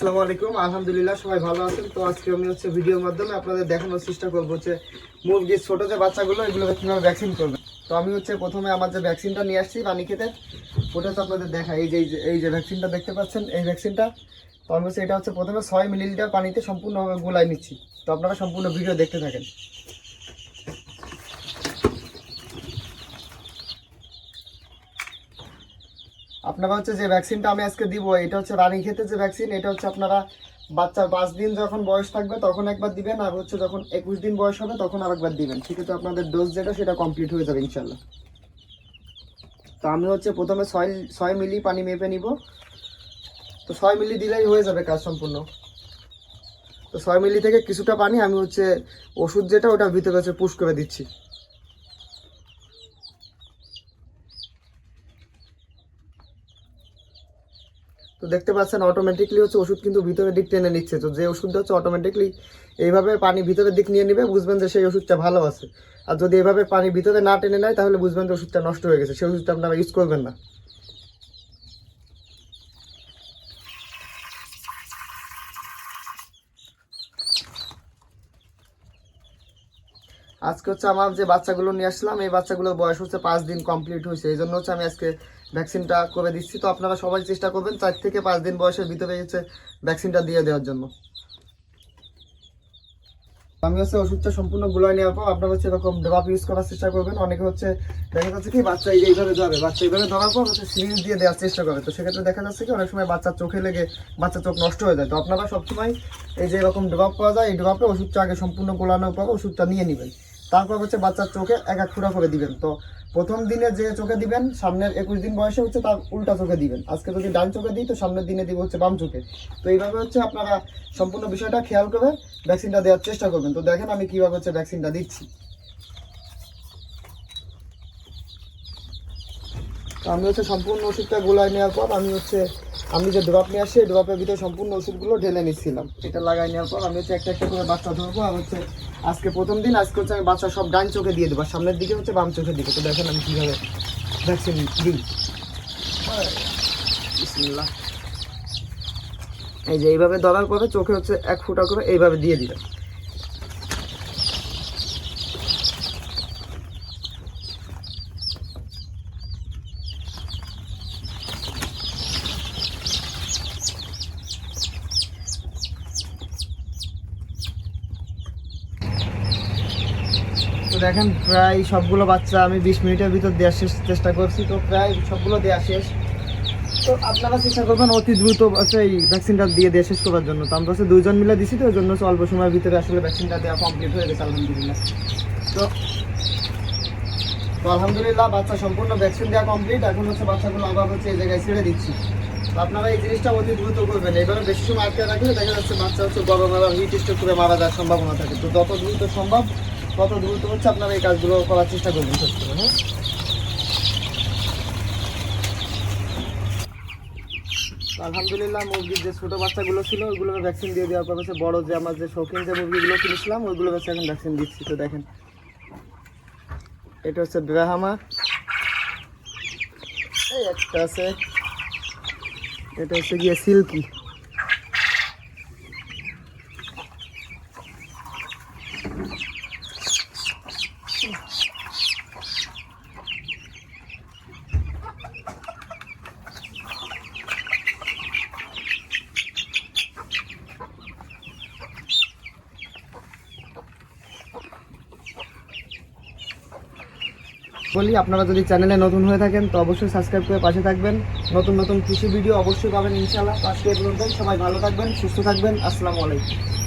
আসসালামু আলাইকুম। আলহামদুলিল্লাহ, সবাই ভালো আছেন। তো আজকে আমি হচ্ছে ভিডিওর মাধ্যমে আপনাদের দেখানোর চেষ্টা করব যে মুরগির ছোটো যে বাচ্চাগুলো, এগুলোকে কীভাবে ভ্যাকসিন করবে তো আমি হচ্ছে প্রথমে আমার যে ভ্যাকসিনটা নিয়ে আসছি পানি খেতে ওটা হচ্ছে আপনাদের দেখা এই যে- এই যে ভ্যাকসিনটা দেখতে পাচ্ছেন, এই ভ্যাকসিনটা তো আমি হচ্ছে, এটা হচ্ছে প্রথমে ছয় মিলিলিটার পানিতে সম্পূর্ণভাবে গোলায় নিচ্ছি। তো আপনারা সম্পূর্ণ ভিডিও দেখতে থাকেন। আপনারা হচ্ছে যে ভ্যাকসিনটা আমি আজকে দিব, এটা হচ্ছে রানী খেতে যে ভ্যাকসিন এটা হচ্ছে আপনারা বাচ্চার পাঁচ দিন যখন বয়স থাকবে তখন একবার দিবেন, আর হচ্ছে যখন একুশ দিন বয়স হবে তখন আর একবার দিবেন। সেক্ষেত্রে আপনাদের ডোজ যেটা সেটা কমপ্লিট হয়ে যাবে ইনশাল্লাহ। তো আমি হচ্ছে প্রথমে ছয় ছয় মিলি পানি মেপে নিব। তো ছয় মিলি দিলেই হয়ে যাবে কাজ সম্পূর্ণ। তো ছয় মিলি থেকে কিছুটা পানি আমি হচ্ছে ওষুধ যেটা ওটার ভিতরে হচ্ছে পুশ করে দিচ্ছি। তো দেখতে পাচ্ছেন অটোমেটিকলি হচ্ছে ওষুধ কিন্তু ভিতরের দিক টেনে নিচ্ছে। তো যে ওষুধটা হচ্ছে অটোমেটিকলি এইভাবে পানি ভিতরের দিক নিয়ে নেবে, বুঝবেন যে সেই ওষুধটা ভালো আছে। আর যদি এইভাবে পানি ভিতরে না টেনে নেয়, তাহলে বুঝবেন যে ওষুধটা নষ্ট হয়ে গেছে। সেই ওষুধটা আপনারা ইউজ করবেন না। আজকে হচ্ছে আমার যে বাচ্চাগুলো নিয়ে আসলাম, এই বাচ্চাগুলোর বয়স হচ্ছে পাঁচ দিন কমপ্লিট হয়েছে। এই জন্য হচ্ছে আমি আজকে ভ্যাকসিনটা করে দিচ্ছি। তো আপনারা সবাই চেষ্টা করবেন, চার থেকে পাঁচ দিন বয়সের ভিতরে হচ্ছে ভ্যাকসিনটা দিয়ে দেওয়ার জন্য। আমি হচ্ছে ওষুধটা সম্পূর্ণ গুলাই নেওয়ার পর আপনারা হচ্ছে এরকম ড্রপ ইউজ করার চেষ্টা করবেন। অনেকে হচ্ছে দেখা যাচ্ছে কি বাচ্চা এইভাবে ধরে, বাচ্চা এইভাবে ধরার পর হচ্ছে সিরিজ দিয়ে দেওয়ার চেষ্টা করে। তো সেক্ষেত্রে দেখা যাচ্ছে কি অনেক সময় বাচ্চার চোখে লেগে বাচ্চা চোখ নষ্ট হয়ে যায়। তো আপনারা সবসময় এই যে এরকম ড্রপ পাওয়া যায়, এই ড্রপে ওষুধটা আগে সম্পূর্ণ গোলানোর পর ওষুধটা নিয়ে নেবেন। তারপর হচ্ছে বাচ্চার চোখে এক এক ফুটা করে দিবেন। তো প্রথম দিনে যে চোখে দিবেন, সামনের একুশ দিন বয়সে হচ্ছে তার উল্টা চোখে দিবেন। আজকে যদি ডান চোখে দিই, তো সামনের দিনে দিব হচ্ছে বাম চোখে। তো এইভাবে হচ্ছে আপনারা সম্পূর্ণ বিষয়টা খেয়াল করে ভ্যাকসিনটা দেওয়ার চেষ্টা করবেন। তো দেখেন আমি কীভাবে হচ্ছে ভ্যাকসিনটা দিচ্ছি। আমি হচ্ছে সম্পূর্ণ ওষুধটা গোলায় নেওয়ার পর আমি হচ্ছে আমি যে ড্রপ নিয়ে আসছি ড্রপের ভিতরে সম্পূর্ণ ওষুধগুলো ঢেলে নিচ্ছিলাম। এটা লাগাই নেওয়ার পর আমি হচ্ছে একটা একটা করে বাচ্চা ধরবো আর হচ্ছে আজকে প্রথম দিন, আজকে হচ্ছে আমি বাচ্চা সব ডান চোখে দিয়ে দেবো সামনের দিকে হচ্ছে বাম চোখে দিকে তো দেখেন আমি কীভাবে ভ্যাকসিন দিই। এই যে এইভাবে ধরার পরে চোখে হচ্ছে এক ফুটা করে এইভাবে দিয়ে দিবেন দেখেন, প্রায় সবগুলো বাচ্চা আমি বিশ মিনিটের ভিতর দেওয়ার শেষ চেষ্টা করছি, তো প্রায় সবগুলো দেওয়া শেষ। তো আপনারা চেষ্টা করবেন অতি দ্রুত এই ভ্যাকসিনটা দিয়ে দেওয়া শেষ করার জন্য। তো আমরা হচ্ছে দুইজন মিলে দিছি তো ওই জন্য অল্প সময়ের ভিতরে আসলে ভ্যাকসিনটা দেওয়া কমপ্লিট হয়ে গেছে, আলহামদুলিল্লাহ। তো তো আলহামদুলিল্লাহ বাচ্চা সম্পূর্ণ ভ্যাকসিন দেওয়া কমপ্লিট এখন হচ্ছে বাচ্চাগুলো আবার হচ্ছে এই জায়গায় ছেড়ে দিচ্ছি। তো আপনারা এই জিনিসটা অতি দ্রুত করবেন এবারে বেশি সময় আটকে রাখলে দেখা যাচ্ছে বাচ্চা হচ্ছে গরম এবং হিট করে মারা যাওয়ার সম্ভাবনা থাকে। তো যত দ্রুত সম্ভব তত দ্রুত হচ্ছে আপনারা এই কাজগুলো করার চেষ্টা করবেন করে হ্যাঁ আলহামদুলিল্লাহ মুরগির যে ছোটো বাচ্চাগুলো ছিল, ওইগুলোকে ভ্যাকসিন দিয়ে দেওয়ার পর বড় যে আমার যে শৌখিন যে মুরগিগুলো কিনেছিলাম ওইগুলো হচ্ছে এখন ভ্যাকসিন দিচ্ছি। তো দেখেন, এটা হচ্ছে ব্রাহামা এই একটা আছে, এটা হচ্ছে গিয়ে সিল্কি। বলি আপনারা যদি চ্যানেলে নতুন হয়ে থাকেন, তো অবশ্যই সাবস্ক্রাইব করে পাশে থাকবেন। নতুন নতুন কৃষি ভিডিও অবশ্যই পাবেন, ইনশাআল্লাহ। আজকে সবাই ভালো থাকবেন, সুস্থ থাকবেন। আসসালামু আলাইকুম।